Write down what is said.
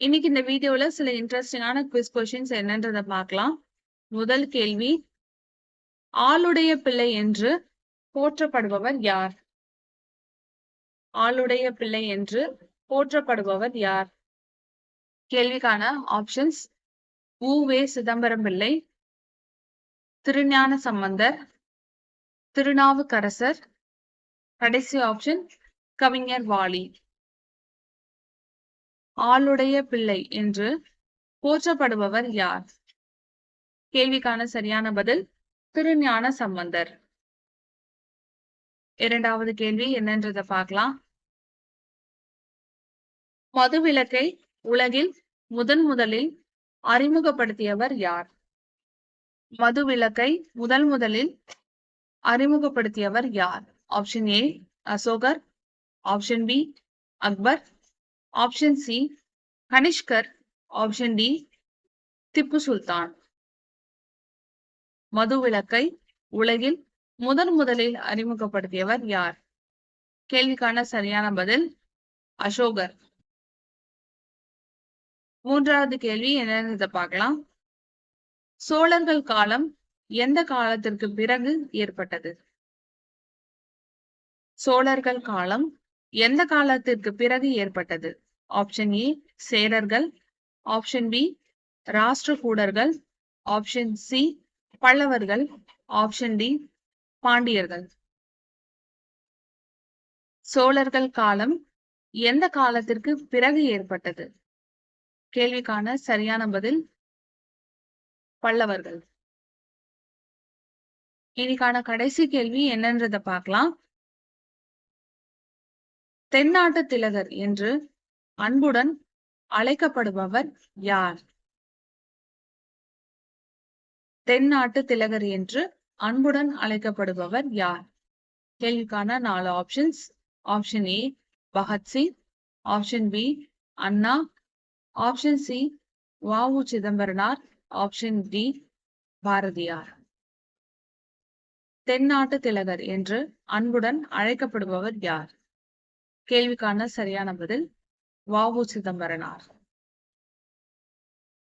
இன்னைக்கு இந்த வீடியோல சில இன்ட்ரெஸ்டிங்கான குவிஸ் கொஷின்ஸ் என்னன்றத பார்க்கலாம். முதல் கேள்வி ஆளுடைய பிள்ளை என்று போற்றப்படுபவர் யார்? ஆளுடைய பிள்ளை என்று போற்றப்படுபவர் யார்? கேள்விக்கான ஆப்ஷன்ஸ் உவே சிதம்பரம் பிள்ளை திருஞான சம்பந்தர் திருநாவுக்கரசர் கடைசி ஆப்ஷன் கவிஞர் வாலி. ஆளுடைய பிள்ளை என்று போற்றப்படுபவர் யார்? கேள்விக்கான சரியான பதில் திருஞான சம்பந்தர். இரண்டாவது கேள்வி என்னன்றத பார்க்கலாம். மதுவிலக்கை உலகில் முதன் முதலில் அறிமுகப்படுத்தியவர் யார்? மதுவிலக்கை முதல் முதலில் அறிமுகப்படுத்தியவர் யார்? ஆப்ஷன் ஏ அசோகர். Option B Akbar. Option C கனிஷ்கர் ஆப்ஷன் டி திப்பு சுல்தான் மதுவிலக்கை உலகில் முதன் முதலில் அறிமுகப்படுத்தியவர் யார்? கேள்விக்கான சரியான பதில் அசோகர். மூன்றாவது கேள்வி என்னன்னு பார்க்கலாம். சோழர்கள் காலம் எந்த காலத்திற்கு பிறகு ஏற்பட்டது? சோழர்கள் காலம் எந்த காலத்திற்கு பிறகு ஏற்பட்டது? ஆப்ஷன் ஏ சேரர்கள். ஆப்ஷன் பி ராஷ்டிரகூடர்கள். ஆப்ஷன் சி பல்லவர்கள். ஆப்ஷன் டி பாண்டியர்கள். சோழர்கள் காலம் எந்த காலத்திற்கு பிறகு ஏற்பட்டது? கேள்விக்கான சரியான பதில் பல்லவர்கள். இன்னைக்கான கடைசி கேள்வி என்னன்றத பார்க்கலாம். தென்னாட்டு திலகர் என்று அன்புடன் அழைக்கப்படுபவர் யார்? தென்னாட்டு திலகர் என்று அன்புடன் அழைக்கப்படுபவர் யார்? கேள்விக்கான நாலு options option A Bhagat Singh option B Anna. Option C வாவு சிதம்பரனார். Option D Bharathiyar. தென்னாட்டு திலகர் என்று அன்புடன் அழைக்கப்படுபவர் யார்? கேள்விக்கான சரியான பதில் வாவு சிதம்பரனார்.